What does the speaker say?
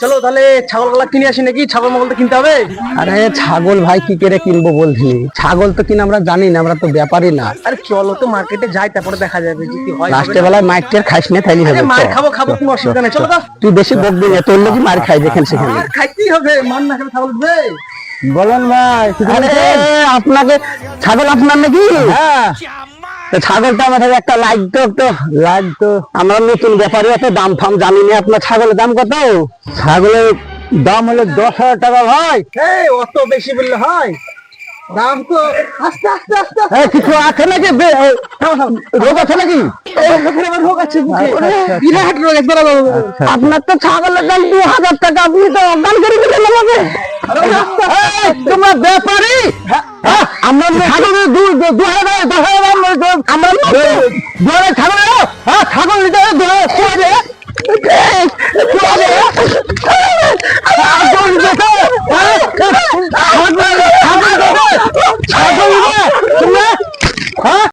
চলো তাহলে ছাগল গলা কিনে আসি নাকি? ছাগল মগল তো কিনতে হবে। আরে ছাগল ভাই কি করে কিনবো বলছি ছাগল তো কিনা আমরা জানি না আমরা তো ব্যাপারই না। আরে চলো তো মার্কেটে যাই তারপরে দেখা যাবে যদি হয়। লাস্টে। বেলায় মাইকটের খাইস না তাইলে হবে মার খাব খাব কোনো অসুবিধা নেই। চলো তো। তুই বেশি বকবি না তোর লোকই মার খাই যেখানে সেখানে। আর খাইতেই হবে মান না খেলে ছাগল উঠবে। বলেন ভাই আরে আপনাকে ছাগল আপনার নাকি? হ্যাঁ। তো ছাগলটা আমাদের একটা লাইক তো একটু লাইক তো। আমরা নতুন ব্যাপারে এত দাম ফাম জানি না। আপনার ছাগলের দাম কত? ছাগলের দাম হলো দশ হাজার টাকা ভাই। অত বেশি বললে হয়? দাম তো আস্তে আস্তে আস্তে। কিছু আছে নাকি? রোগ আছে নাকি রোগ আছে। বিরাট আপনার তো ছাগলের দাম দু হাজার টাকা আপনি তো অজ্ঞান করে দিলেন আমাকে। তোমরা ব্যাপারী? হ্যাঁ, আমরা ছাগল দু হাজার দশ হাজার আমরা দু হাজার ছাগল হ্যাঁ ছাগল নিতে হবে দু হাজার ছয় হাজার ছাগল ছাগল ছাগল হ্যাঁ